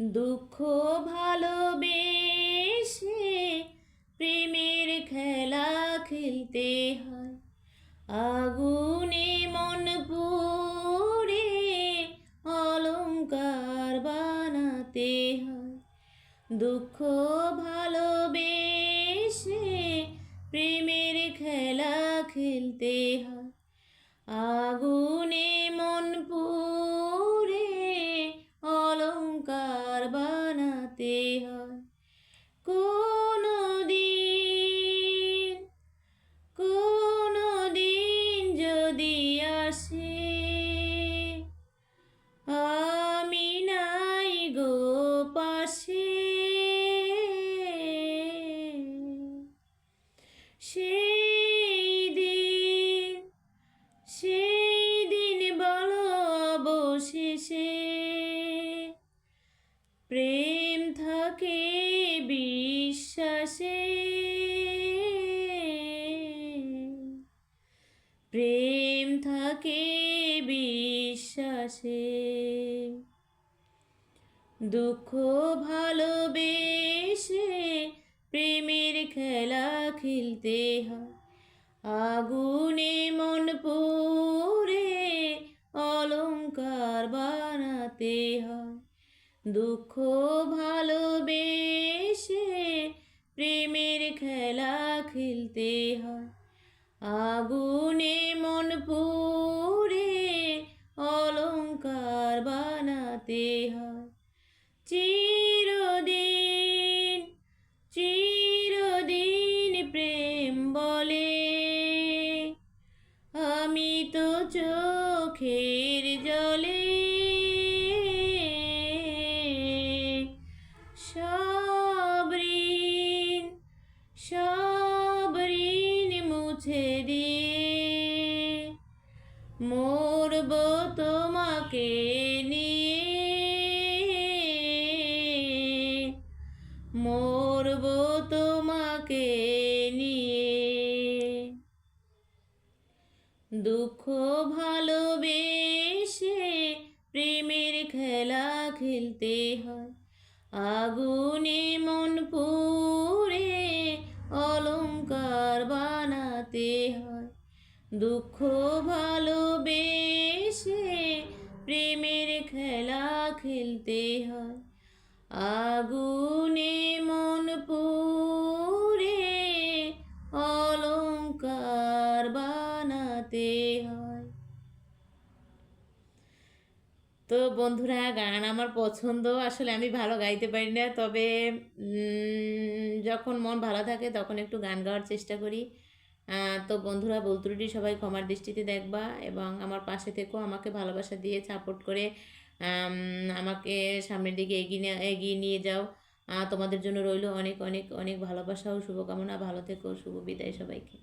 দুঃখ ভালোবেসে প্রেমের খেলা খেলতে হয়। আগুনে মন পুড়ে অলংকার বানাতে হয়। দুঃখ ভালোবেসে প্রেমের খেলা খেলতে হয়। বানাতে হয় কোনো দিন কোনো দিন যদি আসে, আমি নাই গো পাশে। সেই দিন প্রেম প্রেম থাকে বিশ্বাসে। দুঃখ ভালোবেসে প্রেমের খেলা খেলতে হয়। আগুনে মন পড়ে অলংকার বানাতে হয়। দুঃখ ভালোবেসে প্রেমের খেলা খেলতে হয়। আগুনে মন পুরে অলঙ্কার বানাতে হয়। চিরদিন চিরদিন প্রেম বলে আমি তো চোখের দিয়ে মরব তোমাকে নিয়ে। মরব তোমাকে নিয়ে। দুঃখ ভালোবেসে প্রেমের খেলা খেলতে হয়। আগুনে মন দুঃখ ভালোবেসে প্রেমের খেলা খেলতে হয়। আগুনে মন পুড়ে অলঙ্কার বানাতে হয়। তো বন্ধুরা, গান আমার পছন্দ। আসলে আমি ভালো গাইতে পারি না, তবে যখন মন ভালো থাকে তখন একটু গান গাওয়ার চেষ্টা করি। তো বন্ধুরা, বলতুরুটি সবাই ক্ষমার দৃষ্টিতে দেখবা এবং আমার পাশে থেকেও আমাকে ভালোবাসা দিয়ে সাপোর্ট করে আমাকে সামনের দিকে এগিয়ে এগিয়ে নিয়ে যাও। তোমাদের জন্য রইল অনেক অনেক অনেক ভালোবাসা ও শুভকামনা। ভালো থেকো, শুভ বিদায় সবাইকে।